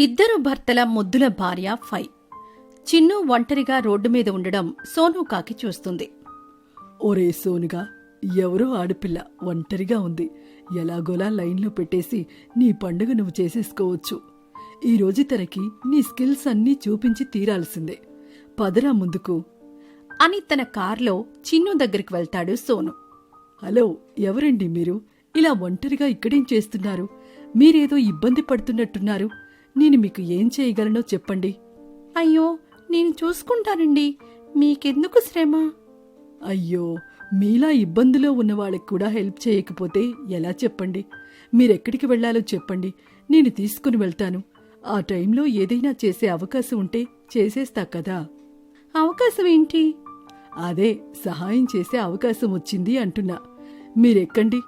ఇద్దరు భర్తల ముద్దుల భార్య ఫై. చిన్ను ఒంటరిగా రోడ్డు మీద ఉండడం సోను కాకి చూస్తుంది. ఒరే సోనుగా ఎవరో ఆడపిల్ల ఒంటరిగా ఉంది. ఎలాగోలా లైన్లో పెట్టేసి నీ పండుగ నువ్వు చేసేసుకోవచ్చు. ఈరోజు తనకి నీ స్కిల్స్ అన్నీ చూపించి తీరాల్సిందే. పదరా ముందుకు. అని తన కార్లో చిన్ను దగ్గరికి వెళ్తాడు సోను. హలో ఎవరండి మీరు? ఇలా ఒంటరిగా ఇక్కడేం చేస్తున్నారు? మీరేదో ఇబ్బంది పడుతున్నట్టున్నారు. నేను మీకు ఏం చేయగలనో చెప్పండి. అయ్యో నేను చూసుకుంటానండి. మీకెందుకు శ్రమ? అయ్యో మీలా ఇబ్బందిలో ఉన్న వాళ్ళకి కూడా హెల్ప్ చేయకపోతే ఎలా చెప్పండి? మీరెక్కడికి వెళ్ళాలో చెప్పండి. నేను తీసుకుని వెళ్తాను. ఆ టైంలో ఏదైనా చేసే అవకాశం ఉంటే చేసేస్తా కదా. అవకాశం ఏంటి? అదే సహాయం చేసే అవకాశం వచ్చింది అంటున్నా. మీరెక్కండి.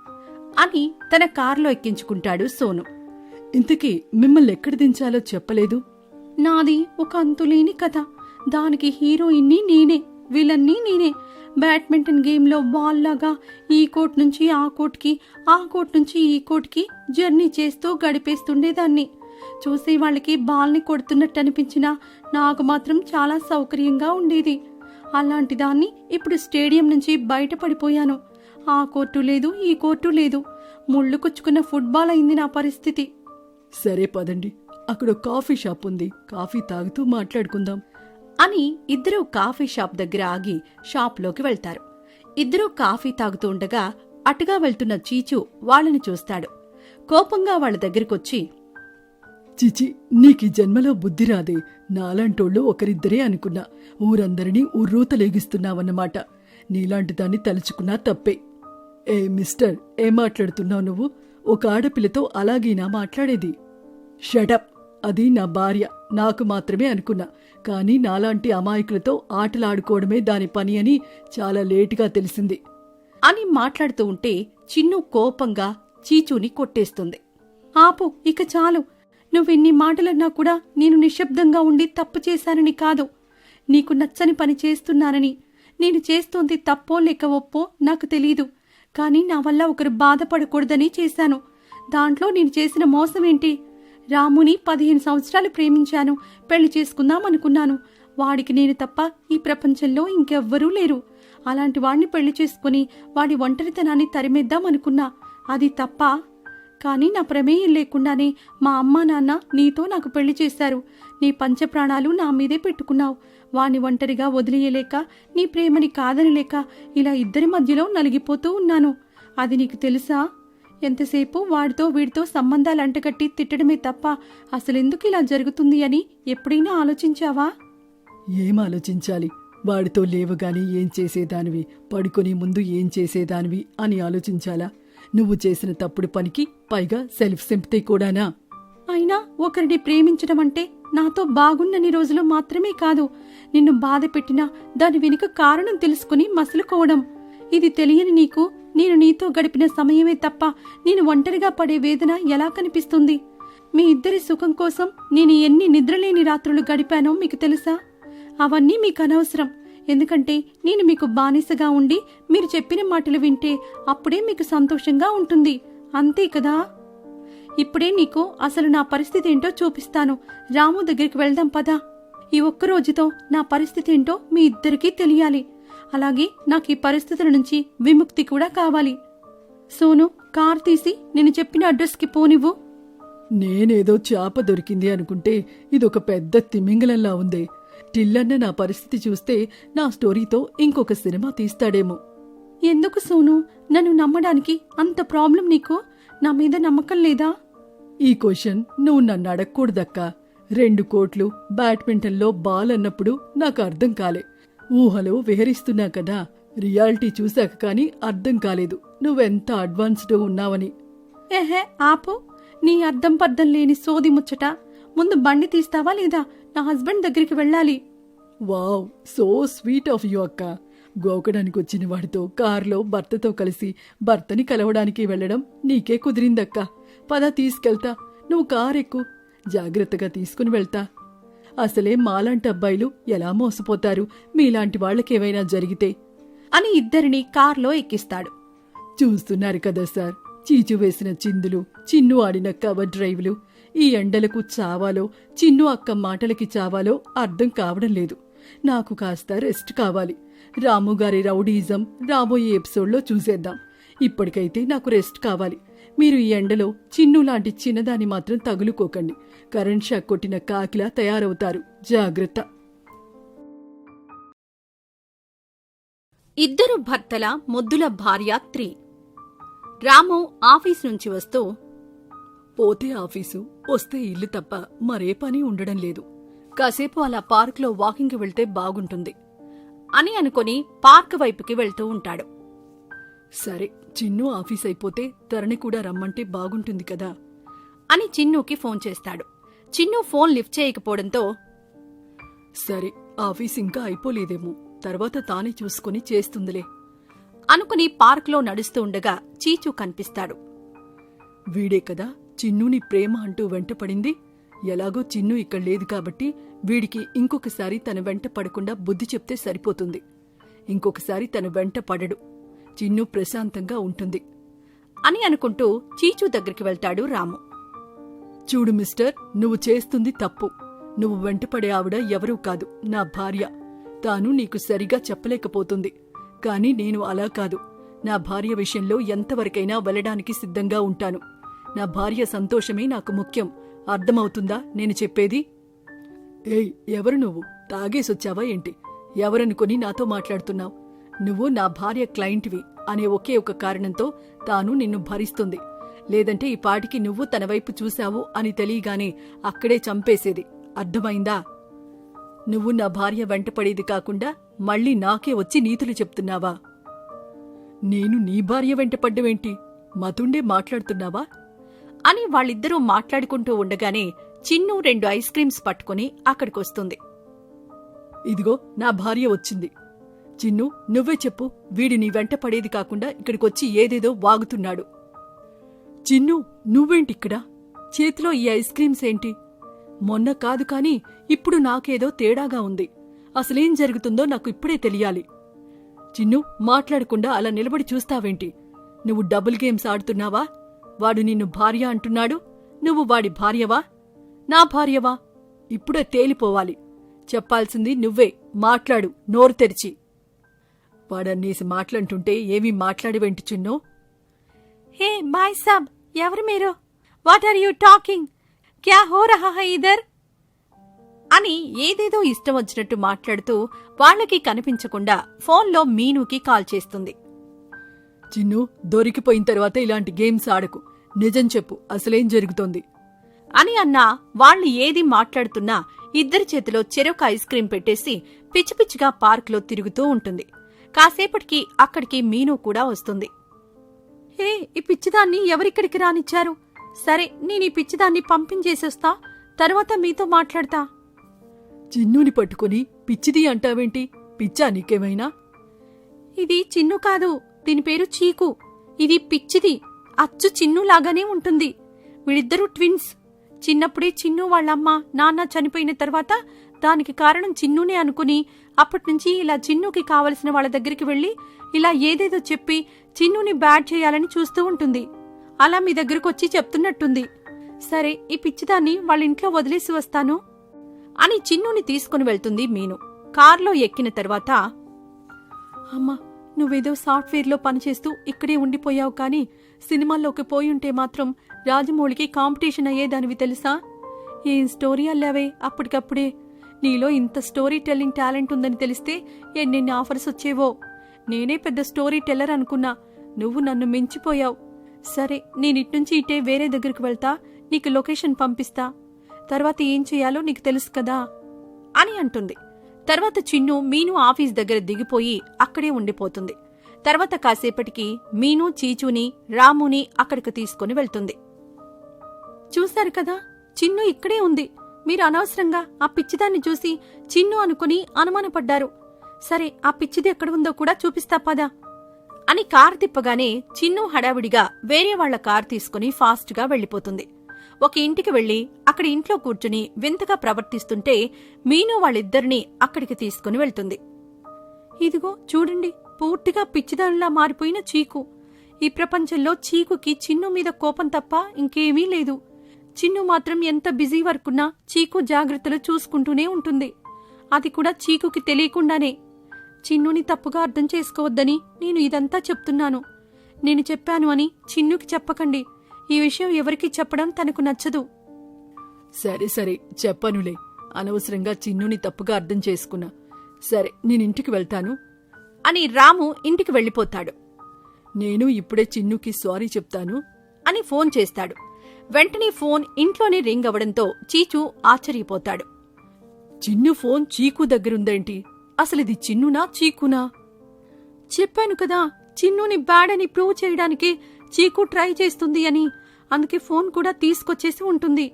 అని తన కారులో ఎక్కించుకుంటాడు సోను. ఇంతకీ మిమ్మల్ని ఎక్కడ దించాలో చెప్పలేదు? నాది ఒక అంతులేని కథ. దానికి హీరోయిన్ని నేనే విలన్ని నేనే. బ్యాడ్మింటన్ గేమ్లో బాల్ లాగా ఈ కోర్ట్ నుంచి ఆ కోర్ట్కి ఆ కోర్ట్ నుంచి ఈ కోర్ట్కి జర్నీ చేస్తూ గడిపేస్తుండేదాన్ని. చూసే వాళ్ళకి బాల్ని కొడుతున్నట్టు అనిపించినా నాకు మాత్రం చాలా సౌకర్యంగా ఉండేది. అలాంటి దాన్ని ఇప్పుడు స్టేడియం నుంచి బయటపడిపోయాను ఆ కోర్టు లేదు ఈ కోర్టు లేదు. ముళ్ళు కుచ్చుకున్న ఫుట్బాల్ అయింది నా పరిస్థితి. సరే పదండి. అక్కడ కాఫీ షాప్ ఉంది. కాఫీ తాగుతూ మాట్లాడుకుందాం. అని ఇద్దరూ కాఫీ షాప్ దగ్గర ఆగి షాప్లోకి వెళ్తారు. ఇద్దరూ కాఫీ తాగుతూ ఉండగా అటుగా వెళ్తున్న చీచు వాళ్ళని చూస్తాడు. కోపంగా వాళ్ళ దగ్గరికొచ్చి చిచి నీకు జన్మలో బుద్ధి రాదే. నాలాంటోళ్ళు ఒకరిద్దరే అనుకున్నా. ఊరందరినీ ఉర్రూతలేగిస్తున్నావన్నమాట. నీలాంటి దాన్ని తలుచుకున్నా తప్పే. ఏ మిస్టర్ ఏం మాట్లాడుతున్నావు నువ్వు? ఒక ఆడపిల్లతో అలాగేనా మాట్లాడేది. షటప్ అది నా భార్య నాకు మాత్రమే అనుకున్నా. కానీ నాలాంటి అమాయకులతో ఆటలాడుకోవడమే దాని పని అని చాలా లేటుగా తెలిసింది. అని మాట్లాడుతూ ఉంటే చిన్ను కోపంగా చీచూని కొట్టేస్తుంది. ఆపు ఇక చాలు. నువ్వెన్ని మాటలన్నా కూడా నేను నిశ్శబ్దంగా ఉండి తప్పు చేశానని కాదు. నీకు నచ్చని పని చేస్తున్నానని. నేను చేస్తోంది తప్పో లేక ఒప్పో నాకు తెలీదు. కానీ నా వల్ల ఒకరు బాధపడకూడదని చేశాను. దాంట్లో నేను చేసిన మోసం ఏంటి? రాముని పదిహేను సంవత్సరాలు ప్రేమించాను. పెళ్ళి చేసుకుందాం అనుకున్నాను. వాడికి నేను తప్ప ఈ ప్రపంచంలో ఇంకెవ్వరూ లేరు. అలాంటి వాడిని పెళ్ళి చేసుకుని వాడి ఒంటరితనాన్ని తరిమేద్దాం అనుకున్నా. అది తప్ప కానీ నా ప్రమేయం లేకుండానే మా అమ్మ నాన్న నీతో నాకు పెళ్ళి చేశారు. నీ పంచప్రాణాలు నా మీదే పెట్టుకున్నావు. వాణ్ణి ఒంటరిగా వదిలేయలేక నీ ప్రేమని కాదనలేక ఇలా ఇద్దరి మధ్యలో నలిగిపోతూ ఉన్నాను. అది నీకు తెలుసా? ఎంతసేపు వాడితో వీడితో సంబంధాలు అంటకట్టి తిట్టడమే తప్ప అసలెందుకు ఇలా జరుగుతుంది అని ఎప్పుడైనా ఆలోచించావా? ఏం ఆలోచించాలి? వాడితో లేవగాని ఏం చేసేదానివి? పడుకొని ముందు ఏం చేసేదానివి అని ఆలోచించాలా? నువ్వు చేసిన తప్పుడు పనికి పైగా సెల్ఫ్ సింపతి కూడానా? అయినా ఒకరిని ప్రేమించడం అంటే నాతో బాగున్నని రోజులు మాత్రమే కాదు. నిన్ను బాధ పెట్టినా దాని వెనుక కారణం తెలుసుకుని మసులుకోవడం. ఇది తెలియని నీకు నేను నీతో గడిపిన సమయమే తప్ప నేను ఒంటరిగా పడే వేదన ఎలా కనిపిస్తుంది? మీ ఇద్దరి సుఖం కోసం నేను ఎన్ని నిద్రలేని రాత్రులు గడిపానో మీకు తెలుసా? అవన్నీ మీకు అనవసరం. ఎందుకంటే నేను మీకు బానిసగా ఉండి మీరు చెప్పిన మాటలు వింటే అప్పుడే మీకు సంతోషంగా ఉంటుంది. అంతే కదా? ఇప్పుడే నీకు అసలు నా పరిస్థితి ఏంటో చూపిస్తాను. రాము దగ్గరికి వెళ్దాం పదా. ఈ ఒక్క రోజుతో నా పరిస్థితి ఏంటో మీ ఇద్దరికీ తెలియాలి. అలాగే నాకు ఈ పరిస్థితుల నుంచి విముక్తి కూడా కావాలి. సోను కార్ తీసి నేను చెప్పిన అడ్రస్కి పోనివ్వు. నేనేదో చేప దొరికింది అనుకుంటే ఇదొక పెద్ద తిమింగలంలా ఉంది. టిల్లన్న నా పరిస్థితి చూస్తే నా స్టోరీతో ఇంకొక సినిమా తీస్తాడేమో. ఎందుకు సోను? నన్ను నమ్మడానికి అంత ప్రాబ్లం నీకు? నా మీద నమ్మకం లేదా? ఈ క్వశ్చన్ నువ్వు నన్ను అడగకూడదక్కా. రెండు కోట్లు బ్యాడ్మింటన్లో బాల్ అన్నప్పుడు నాకు అర్థం కాలే. ఊహలో విహరిస్తున్నా కదా. రియాలిటీ చూశాక కానీ అర్థం కాలేదు. నువ్వెంత అడ్వాన్స్డ్ ఉన్నావని. ఏహే ఆపు. నీ అర్థం పర్థం లేని సోది ముచ్చట. ముందు బండి తీస్తావా లేదా? నా హస్బెండ్ దగ్గరికి వెళ్ళాలి. Wow so sweet of you అక్క. గోకడానికి వచ్చిన వాడితో కారులో భర్తతో కలిసి భర్తని కలవడానికి వెళ్ళడం నీకే కుదిరిందక్క. పద తీసుకెళ్తా. నువ్వు కారెక్కు జాగ్రత్తగా తీసుకుని వెళ్తా. అసలే మాలాంటి అబ్బాయిలు ఎలా మోసపోతారు? మీలాంటి వాళ్ళకేమైనా జరిగితే? అని ఇద్దరిని కార్లో ఎక్కిస్తాడు. చూస్తున్నారు కదా సార్. చీచు వేసిన చిందులు చిన్ను ఆడిన కవర్ డ్రైవ్లు. ఈ ఎండలకు చావాలో చిన్ను అక్క మాటలకి చావాలో అర్థం కావడం లేదు. నాకు కాస్త రెస్ట్ కావాలి. రాము గారి రౌడీజం రాబోయే ఎపిసోడ్లో చూసేద్దాం. ఇప్పటికైతే నాకు రెస్ట్ కావాలి. మీరు ఈ ఎండలో చిన్ను లాంటి చిన్నదాన్ని మాత్రం తగులుకోకండి. కరెంట్ షాక్ కొట్టిన కాకిలా తయారవుతారు. జాగ్రత్త. ఇద్దరు భర్తల ముద్దుల భార్య త్రీ. రాము ఆఫీస్ నుంచి వస్తూ పోతే ఆఫీసు వస్తే ఇల్లు తప్ప మరే పని ఉండడం లేదు. కాసేపు అలా పార్క్లో వాకింగ్కి వెళ్తే బాగుంటుంది అని అనుకుని పార్క్ వైపుకి వెళ్తూ ఉంటాడు. సరే చిన్ను ఆఫీస్ అయిపోతే తరణి కూడా రమ్మంటే బాగుంటుంది కదా అని చిన్నుకి ఫోన్ చేస్తాడు. చిన్ను ఫోన్ లిఫ్ట్ చేయకపోవడంతో సరే ఆఫీస్ ఇంకా అయిపోలేదేమో తర్వాత తానే చూసుకుని చేస్తుందిలే అనుకుని పార్క్లో నడుస్తూ ఉండగా చీచు కనిపిస్తాడు. వీడే కదా చిన్నుని ప్రేమ అంటూ వెంటపడింది. ఎలాగో చిన్ను ఇక్కడ లేదు కాబట్టి వీడికి ఇంకొకసారి తన వెంట పడకుండా బుద్ధి చెప్తే సరిపోతుంది. ఇంకొకసారి తన వెంట పడడు. చిన్ను ప్రశాంతంగా ఉంటుంది. అని అనుకుంటూ చీచూ దగ్గరికి వెళ్తాడు రాము. చూడు మిస్టర్ నువ్వు చేస్తుంది తప్పు. నువ్వు వెంటపడే ఆవిడ ఎవరూ కాదు. నా భార్య. తాను నీకు సరిగా చెప్పలేకపోతుంది. కాని నేను అలా కాదు. నా భార్య విషయంలో ఎంతవరకైనా వెళ్ళడానికి సిద్ధంగా ఉంటాను. నా భార్య సంతోషమే నాకు ముఖ్యం. అర్థమవుతుందా నేను చెప్పేది? ఏయ్ ఎవరు నువ్వు? తాగేసొచ్చావా ఏంటి? ఎవరనుకొని నాతో మాట్లాడుతున్నావు? నువ్వు నా భార్య క్లయింట్వి అనే ఒకే ఒక కారణంతో తాను నిన్ను భరిస్తుంది. లేదంటే ఈ పాటికి నువ్వు తన వైపు చూశావు అని తెలియగానే అక్కడే చంపేసేది. అర్థమైందా? నువ్వు నా భార్య వెంటపడేది కాకుండా మళ్ళీ నాకే వచ్చి నీతులు చెప్తున్నావా? నేను నీ భార్య వెంటపడ్డవేంటి మతుండే మాట్లాడుతున్నావా? అని వాళ్ళిద్దరూ మాట్లాడుకుంటూ ఉండగానే చిన్ను రెండు ఐస్ క్రీమ్స్ పట్టుకుని అక్కడికొస్తుంది. ఇదిగో నా భార్య వచ్చింది. చిన్ను నువ్వే చెప్పు వీడి నీ వెంట పడేది కాకుండా ఇక్కడికొచ్చి ఏదేదో వాగుతున్నాడు. చిన్ను నువ్వేంటిక్కడ? చేతిలో ఈ ఐస్ క్రీమ్స్ ఏంటి? మొన్న కాదు కాని ఇప్పుడు నాకేదో తేడాగా ఉంది. అసలేం జరుగుతుందో నాకు ఇప్పుడే తెలియాలి. చిన్ను మాట్లాడకుండా అలా నిలబడి చూస్తావేంటి? నువ్వు డబుల్ గేమ్స్ ఆడుతున్నావా? వాడు నిన్ను భార్య అంటున్నాడు? నువ్వు వాడి భార్యవా? నా భార్యవా? ఇప్పుడే తేలిపోవాలి. చెప్పాల్సింది నువ్వే. మాట్లాడు. నోరు తెరిచి. వాడన్నేసి మాట్లాడుతుంటే ఏమీ మాట్లాడవేంటి చిన్నో హే బాయ్ సాబ్. ఎవరు మీరు? What are you talking? క్యా హో రహా హై ఇదర్? అని ఏదేదో ఇష్టం వచ్చినట్టు మాట్లాడుతూ వాళ్ళకి కనిపించకుండా ఫోన్లో మీనుకి కాల్ చేస్తుంది. చిన్ను దొరికిపోయిన తర్వాత ఇలాంటి గేమ్స్ ఆడకు. నిజం చెప్పు అసలేం జరుగుతోంది? అని అన్నా వాళ్ళు ఏది మాట్లాడుతున్నా ఇద్దరి చేతిలో చెరొక ఐస్ క్రీం పెట్టేసి పిచ్చి పిచ్చిగా పార్క్లో తిరుగుతూ ఉంటుంది. కాసేపటికి అక్కడికి మీను కూడా వస్తుంది. హే ఈ పిచ్చిదాన్ని ఎవరిక్కడికి రానిచ్చారు? సరే నేను ఈ పిచ్చిదాన్ని పంపించేసేస్తా తర్వాత మీతో మాట్లాడతా. చిన్నుని పట్టుకుని పిచ్చిది అంటావేంటి? పిచ్చా నీకేమైనా? ఇది చిన్ను కాదు దీని పేరు చీకు. ఇది పిచ్చిది. అచ్చు చిన్నులాగానే ఉంటుంది. వీళ్ళిద్దరూ ట్విన్స్. చిన్నప్పుడే చిన్ను వాళ్ళమ్మ నాన్న చనిపోయిన తర్వాత దానికి కారణం చిన్నునే అనుకుని అప్పటినుంచి ఇలా చిన్నుకి కావలసిన వాళ్ళ దగ్గరికి వెళ్ళి ఇలా ఏదేదో చెప్పి చిన్నుని బ్యాడ్ చేయాలని చూస్తూ ఉంటుంది. అలా మీ దగ్గరకు వచ్చి చెప్తున్నట్టుంది. సరే ఈ పిచ్చిదాన్ని వాళ్ళ ఇంట్లో వదిలేసి వస్తాను అని చిన్నుని తీసుకుని వెళ్తుంది మీను. కార్లో ఎక్కిన తర్వాత అమ్మా నువ్వేదో సాఫ్ట్వేర్లో పనిచేస్తూ ఇక్కడే ఉండిపోయావు కానీ సినిమాల్లోకి పోయుంటే మాత్రం రాజమౌళికి కాంపిటీషన్ అయ్యేదానివి తెలుసా? ఏం స్టోరీ అల్లావే అప్పటికప్పుడే. నీలో ఇంత స్టోరీ టెల్లింగ్ టాలెంట్ ఉందని తెలిస్తే ఎన్నెన్ని ఆఫర్స్ వచ్చేవో. నేనే పెద్ద స్టోరీ టెల్లర్ అనుకున్నా. నువ్వు నన్ను మించిపోయావు. సరే నేనిట్నుంచి ఇటే వేరే దగ్గరికి వెళ్తా నీకు లొకేషన్ పంపిస్తా. తర్వాత ఏం చేయాలో నీకు తెలుసు కదా? అని అంటుంది. తర్వాత చిన్ను మీను ఆఫీస్ దగ్గర దిగిపోయి అక్కడే ఉండిపోతుంది. తర్వాత కాసేపటికి మీను చీచుని రాముని అక్కడికి తీసుకుని వెళ్తుంది. చూశారు కదా చిన్ను ఇక్కడే ఉంది. మీరు అనవసరంగా ఆ పిచ్చిదాన్ని చూసి చిన్ను అనుకుని అనుమానపడ్డారు. సరే ఆ పిచ్చిది ఎక్కడ ఉందో కూడా చూపిస్తా పదా అని కార్ తిప్పగానే చిన్ను హడావిడిగా వేరే వాళ్ళ కార్ తీసుకుని ఫాస్ట్గా వెళ్ళిపోతుంది ఒక ఇంటికి వెళ్ళి అక్కడ ఇంట్లో కూర్చుని వింతగా ప్రవర్తిస్తుంటే మీను వాళ్ళిద్దరినీ అక్కడికి తీసుకుని వెళ్తుంది. ఇదిగో చూడండి పూర్తిగా పిచ్చిదానిలా మారిపోయిన చీకు. ఈ ప్రపంచంలో చీకుకి చిన్ను మీద కోపం తప్ప ఇంకేమీ లేదు. చిన్ను మాత్రం ఎంత బిజీ వర్కున్నా చీకు జాగ్రత్తలు చూసుకుంటూనే ఉంటుంది. అది కూడా చీకుకి తెలియకుండానే. చిన్నుని తప్పుగా అర్థం చేసుకోవద్దని నేను ఇదంతా చెప్తున్నాను. నేను చెప్పాను అని చిన్నుకి చెప్పకండి. ఈ విషయం ఎవరికీ చెప్పడం తనకు నచ్చదు. సరే సరే చెప్పనులే. అనవసరంగా చిన్నుని తప్పుగా అర్థం చేసుకున్నా. సరే నేను ఇంటికి వెళ్తాను. అని రాము ఇంటికి వెళ్ళిపోతాడు. నేను ఇప్పుడే చిన్నుకి సారీ చెప్తాను. అని ఫోన్ చేస్తాడు. వెంటనే ఫోన్ ఇంట్లోనే రింగ్ అవడంతో చీచు ఆశ్చర్యపోతాడు. చిన్ను ఫోన్ చీకు దగ్గరుందేంటి? అసలు ఇది చిన్నునా చీకునా? చెప్పాను కదా చిన్నుని బ్యాడ్ అని ప్రూవ్ చేయడానికి చీకు ట్రై చేస్తుంది అని. అందుకే ఫోన్ కూడా తీసుకొచ్చేసి ఉంటుంది.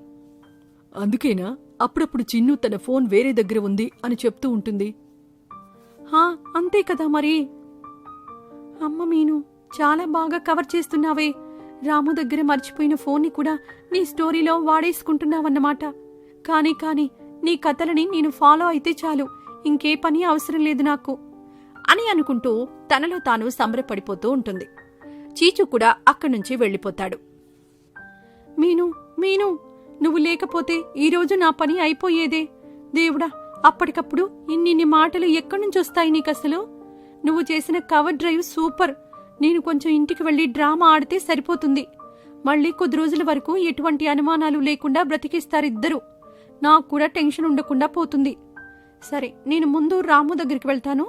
అందుకేనా? అప్పుడప్పుడు చిన్ను తన ఫోన్ వేరే దగ్గర ఉంది అని చెప్తూ ఉంటుంది. హా అంతే కదా మరి. అమ్మ మీను చాలా బాగా కవర్ చేస్తున్నావే. రాము దగ్గర మర్చిపోయిన ఫోన్ని కూడా నీ స్టోరీలో వాడేసుకుంటున్నావన్నమాట. కానీ కానీ నీ కథలని నేను ఫాలో అయితే చాలు. ఇంకే పని అవసరం లేదు నాకు. అని అనుకుంటూ తనలో తాను సంబరపడిపోతూ ఉంటుంది. చీచు కూడా అక్కడి నుంచి వెళ్ళిపోతాడు. మీను మీను నువ్వు లేకపోతే ఈరోజు నా పని అయిపోయేదే. దేవుడా అప్పటికప్పుడు ఇన్నిన్ని మాటలు ఎక్కడి నుంచి వస్తాయి నీకసలు నువ్వు చేసిన కవర్ డ్రైవ్ సూపర్. నేను కొంచెం ఇంటికి వెళ్ళి డ్రామా ఆడితే సరిపోతుంది. మళ్ళీ కొద్ది రోజుల వరకు ఎటువంటి అనుమానాలు లేకుండా బ్రతికిస్తారిద్దరు. నాకు కూడా టెన్షన్ ఉండకుండా పోతుంది. సరే నేను ముందు రాము దగ్గరికి వెళ్తాను.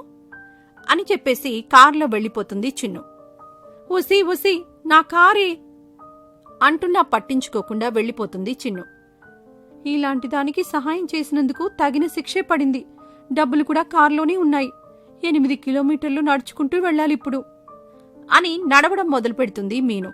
అని చెప్పేసి కారులో వెళ్ళిపోతుంది చిన్ను. ఒసి ఒసి నా కారే! అంటున్నా పట్టించుకోకుండా వెళ్ళిపోతుంది చిన్ను. ఇలాంటి దానికి సహాయం చేసినందుకు తగిన శిక్షే పడింది. డబ్బులు కూడా కారులోనే ఉన్నాయి. ఎనిమిది కిలోమీటర్లు నడుచుకుంటూ వెళ్ళాలి ఇప్పుడు అని నడవడం మొదలు పెడుతుంది మీను.